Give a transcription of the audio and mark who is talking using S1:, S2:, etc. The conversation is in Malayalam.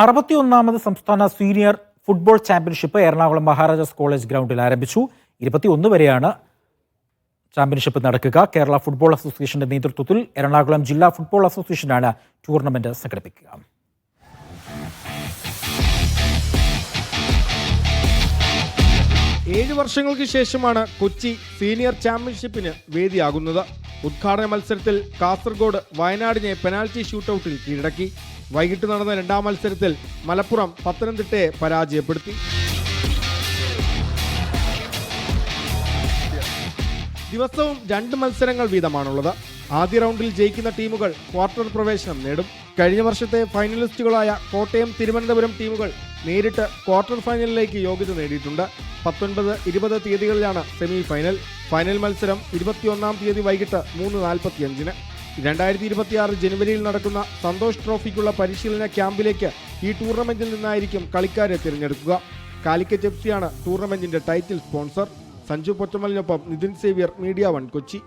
S1: അറുപത്തിയൊന്നാമത് സംസ്ഥാന senior football championship Ernakulam Maharajas college ഗ്രൗണ്ടിൽ ആരംഭിച്ചു. ഇരുപത്തിയൊന്ന് വരെയാണ് ചാമ്പ്യൻഷിപ്പ് നടക്കുക. കേരള ഫുട്ബോൾ അസോസിയേഷന്റെ നേതൃത്വത്തിൽ എറണാകുളം ജില്ലാ ഫുട്ബോൾ അസോസിയേഷനാണ് ടൂർണമെന്റ് സംഘടിപ്പിക്കുക.
S2: ഏഴ് വർഷങ്ങൾക്ക് ശേഷമാണ് കൊച്ചി സീനിയർ ചാമ്പ്യൻഷിപ്പിന് വേദിയാകുന്നത്. ഉദ്ഘാടന മത്സരത്തിൽ കാസർഗോഡ് വയനാടിനെ പെനാൽറ്റി ഷൂട്ടൌട്ടിൽ കീഴടക്കി. വൈകിട്ട് നടന്ന രണ്ടാം മത്സരത്തിൽ മലപ്പുറം പത്തനംതിട്ടയെ പരാജയപ്പെടുത്തി. ദിവസവും രണ്ട് മത്സരങ്ങൾ വീതമാണുള്ളത്. ആദ്യ റൗണ്ടിൽ ജയിക്കുന്ന ടീമുകൾ ക്വാർട്ടർ പ്രവേശനം നേടും. കഴിഞ്ഞ വർഷത്തെ ഫൈനലിസ്റ്റുകളായ കോട്ടയം തിരുവനന്തപുരം ടീമുകൾ നേരിട്ട് ക്വാർട്ടർ ഫൈനലിലേക്ക് യോഗ്യത നേടിയിട്ടുണ്ട്. പത്തൊൻപത് ഇരുപത് തീയതികളിലാണ് സെമി ഫൈനൽ ഫൈനൽ മത്സരം ഇരുപത്തിയൊന്നാം തീയതി വൈകിട്ട് മൂന്ന് നാൽപ്പത്തിയഞ്ചിന്. രണ്ടായിരത്തി ഇരുപത്തിയാറ് ജനുവരിയിൽ നടക്കുന്ന സന്തോഷ് ട്രോഫിക്കുള്ള പരിശീലന ക്യാമ്പിലേക്ക് ഈ ടൂർണമെന്റിൽ നിന്നായിരിക്കും കളിക്കാരെ തിരഞ്ഞെടുക്കുക. കാലിക്കറ്റ് എഫ് സിയാണ് ടൂർണമെന്റിന്റെ title sponsor. Sanju പൊറ്റമലിനൊപ്പം Nithin Xavier Media One Kochi.